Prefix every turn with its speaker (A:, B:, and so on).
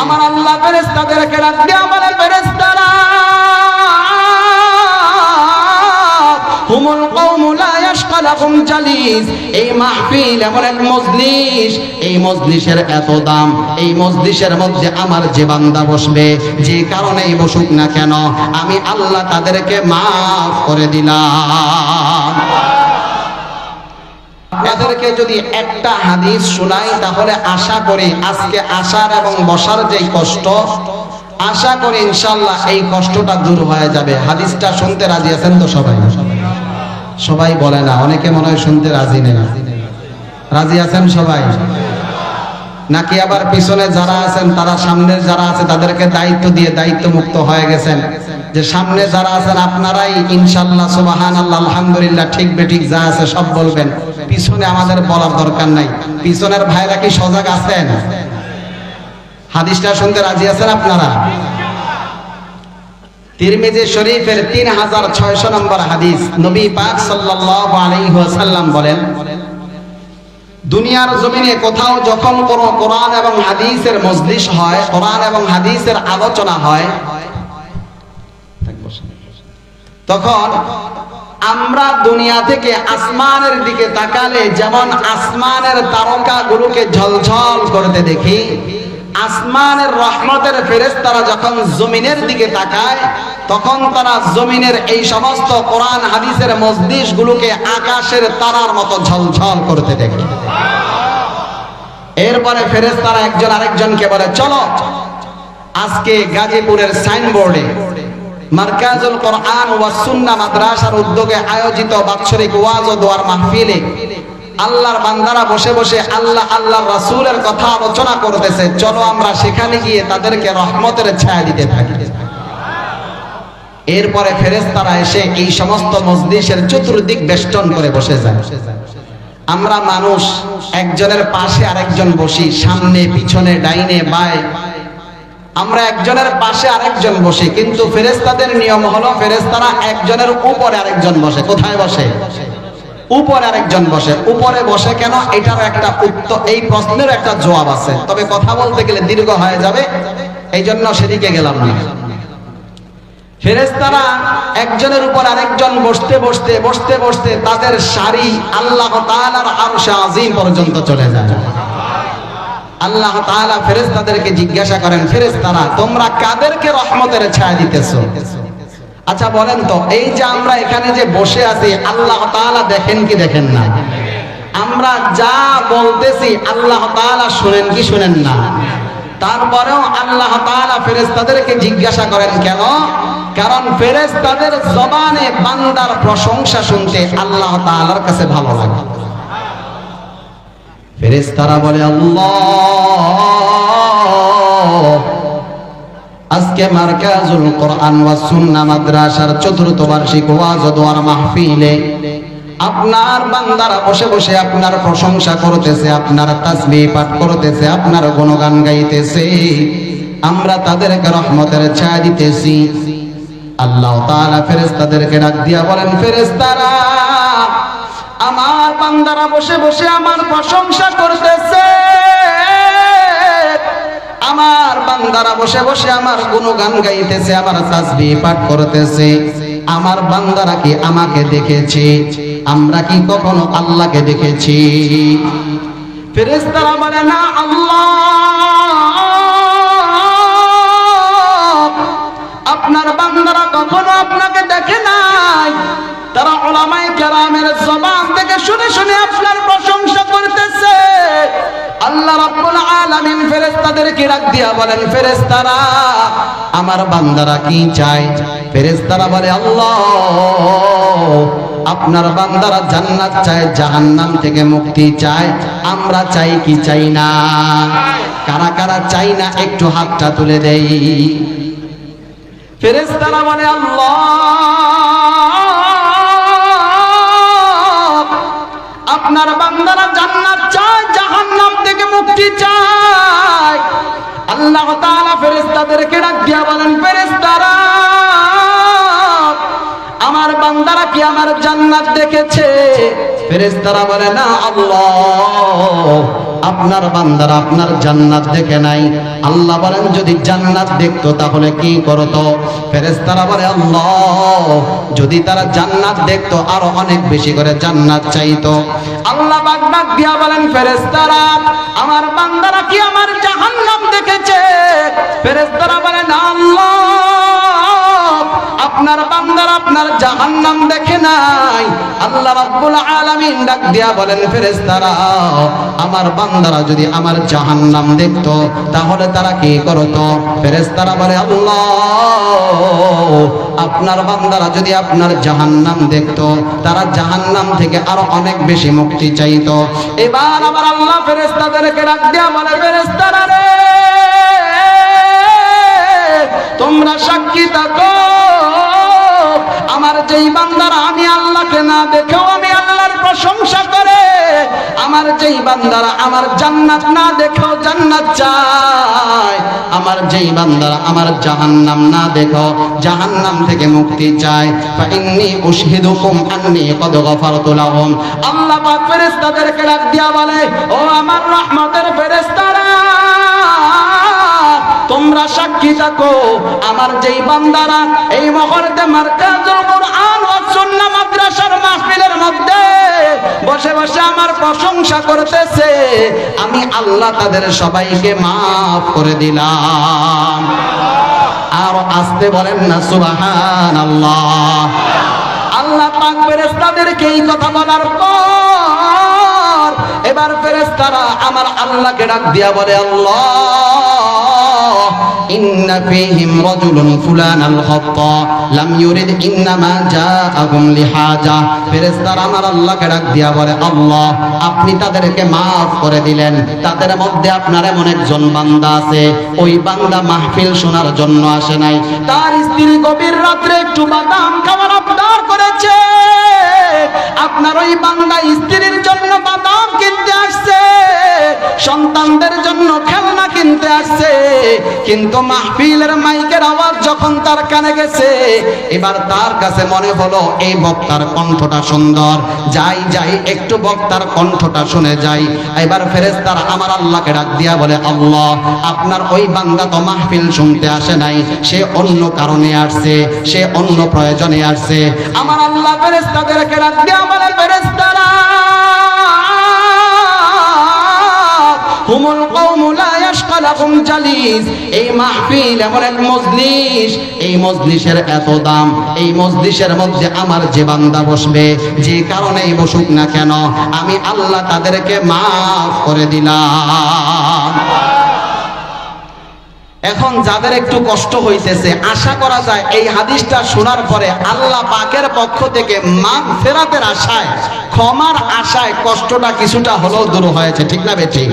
A: আমার আল্লাহ ফেরেস্তাদেরকে রাখবে আমার ফেরেস্তারা এমন এক মজলিস। এই এত দাম, এই মধ্যে আমার যে বান্দা বসবে, যে কারণেই বসুক না কেন, আমি আল্লাহ তাদেরকে মাফ করে দিলাম। আপনাদেরকে যদি একটা হাদিস শোনাই, তাহলে আশা করি আজকে আসার এবং বসার যে কষ্ট, আশা করি ইনশাল্লাহ এই কষ্টটা দূর হয়ে যাবে। হাদিসটা শুনতে রাজি আছেন তো সবাই? সবাই বলে না, অনেকে মনে হয় শুনতে রাজি নেই। রাজি আছেন সবাই? নাকি আবার পিছনে যারা আছেন, তারা সামনের যারা আছে, তাদেরকে দায়িত্ব দিয়ে দায়িত্ব মুক্ত হয়ে গেছেন। যে সামনে যারা আছেন, আপনারাই ইনশাল্লাহ সুবাহান আল্লাহ আলহামদুলিল্লাহ, ঠিক বেঠিক যা আছে সব বলবেন। পিছনে আমাদের বলার দরকার নাই। পিছনের ভাইরা কি সজাগ আছেন? হাদিসটা শুনতে রাজি আছেন আপনারা? তিরমিজি শরীফের তিন হাজার ছয়শো নম্বর হাদিস নবী পাক সাল্লাল্লাহু আলাইহি ওয়াসাল্লাম বলেন, দুনিয়ার জমিনে কোথাও যখন কোনো কোরআন এবং হাদিসের মজলিস হয়, কোরআন এবং হাদিসের আলোচনা হয়, তখন আমরা দুনিয়া থেকে আসমানের দিকে তাকালে যেমন আসমানের তারকাগুলোকে ঝলঝল করতে দেখি, আসমানের রহমতের ফেরেশতারা যখন জমিনের দিকে তাকায়, তখন তারা জমিনের এই সমস্ত কোরআন, হাদিসের মজলিসগুলোকে আকাশের তারার মতো ঝলঝল করতে দেখে। এরপরে ফেরেশতারা একজন আরেকজনকে বলে, চলো, আজকে গাজীপুরের সাইনবোর্ডে মার্কাজুল কোরআন ওয়া সুন্নাহ মাদ্রাসার উদ্যোগে আয়োজিত বাৎসরিক ওয়াজ ও দোয়ার মাহফিলে আল্লাহর বান্দারা বসে বসে আল্লাহ আল্লাহর রাসূলের কথা আলোচনা করতেছে। চলো আমরা সেখানে গিয়ে তাদেরকে রহমতের ছায়া দিতে থাকি। এরপরে ফেরেশতারা এসে এই সমস্ত মজলিসের চতুর্দিক বেষ্টন করে বসে যায়। আমরা মানুষ, একজনের পাশে আরেকজন বসি, সামনে, পিছনে, ডাইনে, বায়। আমরা একজনের পাশে আরেকজন বসি, কিন্তু ফেরেস্তাদের নিয়ম হলো ফেরেস্তারা একজনের উপরে আরেকজন বসে। কোথায় বসে? উপরে আরেকজন বসে। উপরে বসে কেন? এটার একটা উত্তর, এই প্রশ্নের একটা জবাব আছে। তবে কথা বলতে গেলে দীর্ঘ হয়ে যাবে এই জন্য সেদিকে গেলাম না। ফেরেস্তারা একজনের উপর আরেকজন বসতে বসতে বসতে বসতে তাদের শাড়ি আল্লাহ তাআলার আরশে আজিম পর্যন্ত চলে যায়। আল্লাহ তাআলা ফেরেশতাদেরকে জিজ্ঞাসা করেন, ফেরেশতারা, তোমরা কাদেরকে রহমতের ছায়া দিতেছো? আচ্ছা বলেন তো, এই যে আমরা এখানে যে বসে আছি, আল্লাহ তাআলা দেখেন কি দেখেন না? আমরা যা বলতেছি, আল্লাহ তাআলা শুনেন কি শুনেন না? তারপরেও আল্লাহ তাআলা ফেরেশতাদেরকে জিজ্ঞাসা করেন, কেন? কারণ ফেরেশতাদের জবানে বান্দার প্রশংসা শুনতে আল্লাহ তাআলার কাছে ভালো লাগে। ফেরেশতারা বলে, আল্লাহ, আজকে মার্কাজুল কোরআন ওয়া সুন্নাহ মাদ্রাসার চতুর্থ বার্ষিক ওয়াজ দোয়ার মাহফিলে আপনার বান্দারা বসে বসে আপনার প্রশংসা করতেছে, আপনার তাসবিহ পাঠ করতেছে, আপনার গুণগান গাইতেছে। আমরা তাদেরকে রহমতের ছায়া দিতেছি। আল্লাহ তাআলা ফেরেশতাদেরকে ডাক দিয়া বলেন, ফেরেশতারা আমার বান্দারা বসে বসে আমার প্রশংসা করতেছে। আমার বান্দারা বসে বসে আমার গুণগান গাইতেছে আমার তাসবিহ পাঠ করতেছে। আমার বান্দারা কি আমাকে দেখেছে? আমরা কি কখনো আল্লাহকে দেখেছি? ফেরেশতারা বলে, না, আল্লাহ। আপনার বান্দারা কখনো আপনাকে আপনার আমার বান্দারা কি চায়? ফেরেশতারা বলে, আল্লাহ, আপনার বান্দারা জান্নাত চায়, জাহান্নাম থেকে মুক্তি চায়। আমরা চাই কি চাই না? কারা কারা চাই না, একটু হাতটা তুলে দেই। ফেরেশতারা বলে, আল্লাহ মুক্তি চাই। আল্লাহ তাআলা ফেরেশতাদেরকে ডাক দিয়া বলেন, ফেরেশতারা, আমার বান্দারা কি আমার জান্নাত দেখেছে? ফেরেশতারা বলে, না, আল্লাহ। আপনার বান্দারা আপনার জান্নাত দেখে নাই। আল্লাহ বলেন, যদি জান্নাত দেখতো তাহলে কি করতো? ফেরেস্তারা বলে, আল্লাহ, যদি তারা জান্নাত দেখতো, আরও অনেক বেশি করে জান্নাত চাইতো। আল্লাহ বাগ বাগ দিয়া বলেন, ফেরেশতারা, আমার বান্দারা কি আমার জাহান্নাম দেখেছে? ফেরেশতারা বলেন আল্লাহ আপনার বান্দার আপনার জাহান্নাম দেখে নাই। আল্লাহ রাব্বুল আলামিন ডাক দিয়া বলেন, ফেরেশতারা, আমার বান্দারা যদি আমার দেখতো, তাহলে তারা কি করতো? ফেরেশতারা বলে, আল্লাহ, আপনার বান্দারা যদি আপনার জাহান্নাম দেখতো, তারা থেকে আরও অনেক বেশি মুক্তি চাইতো। এবার আবার আল্লাহ ফেরেশতাদেরকে ডাক দিয়া বলে, ফেরেশতারা রে, তোমরা সাক্ষী থাকো। যেই বান্দারা আমি আল্লাহকে না দেখেও আমি আল্লাহর প্রশংসা করে, আমার যেই বান্দারা আমার জান্নাত না দেখেও জান্নাত চায়, আমার যেই বান্দারা আমার জাহান্নাম না দেখো জাহান্নাম থেকে মুক্তি চায়। ফাইন্নি উশহিদুকুম আন্নি কদ গফারতু লাহুম। আল্লাহ পাক ফেরেশতাদেরকে ডাক দিয়া বলে, ও আমার রহমতের ফেরেশতারা, তোমরা সাক্ষী থাকো, আমার যেই বান্দারা এই মহরতে মার্কাজুল কোরআন মাহফিলের মধ্যে বসে বসে আমার প্রশংসা করতেছে, আমি আল্লাহ তাদের সবাইকে মাফ করে দিলাম। আর আসতে বলেন না সুবাহান আল্লাহ আল্লাহ পাক ফেরেশতাদেরকে এই কথা বলার পর এবার ফেরেশতারা আমার আল্লাহকে ডাক দিয়া বলে, আল্লাহ ইন্না ফীহিম রাজুলুন ফুলানাল খাত্তা। লাম ইউরিদ ইন্নামা জাআকুম লিহাজা। ফেরেশতারা আমার আল্লাহকে ডাক দিয়া বলে, আল্লাহ, আপনি তাদেরকে maaf করে দিলেন। তাদের মধ্যে আপনার এমন একজন বান্দা আছে। ওই বান্দা মাহফিল শোনার জন্য আসে নাই। তার স্ত্রী গভীর রাত্রে একটু বাদাম খাওয়ার আবদার করেছে। আপনার ওই বান্দা স্ত্রীর জন্য বাদাম কিনতে আসছে। আসছে। কিন্তু মাহফিলের মাইকের আওয়াজ যখন তার কানে গেছে, এবার তার কাছে মনে হলো, এই বক্তার কণ্ঠটা সুন্দর। যাই যাই, একটু বক্তার কণ্ঠটা শুনে যাই। এবার ফেরেস্তার আমার আল্লাহকে ডাক দিয়া বলে, আল্লাহ, আপনার ওই বান্দা তো মাহফিল শুনতে আসে নাই। সে অন্য কারণে আসছে, সে অন্য প্রয়োজনে আসছে। আমার আল্লাহ ফেরেস্তাদেরকে ডাক দিয়া বলে ফেরেস্তারা হুমুল লাহুম জালিস, এই মাহফিল এমন এক মজলিস, এই মজলিসের এত দাম, এই মজলিসের মধ্যে আমার যে বান্দা বসবে, যে কারণেই বসুক না কেন, আমি আল্লাহ তাদেরকে মাফ করে দিলাম। এখন যাদের একটু কষ্ট হইতেছে, আশা করা যায় এই হাদিসটা শোনার পরে আল্লাহ পাকের পক্ষ থেকে মাগ ফেরাতের আশায়, ক্ষমার আশায় কষ্টটা কিছুটা হলেও দূর হয়েছে, ঠিক না বেঠিক?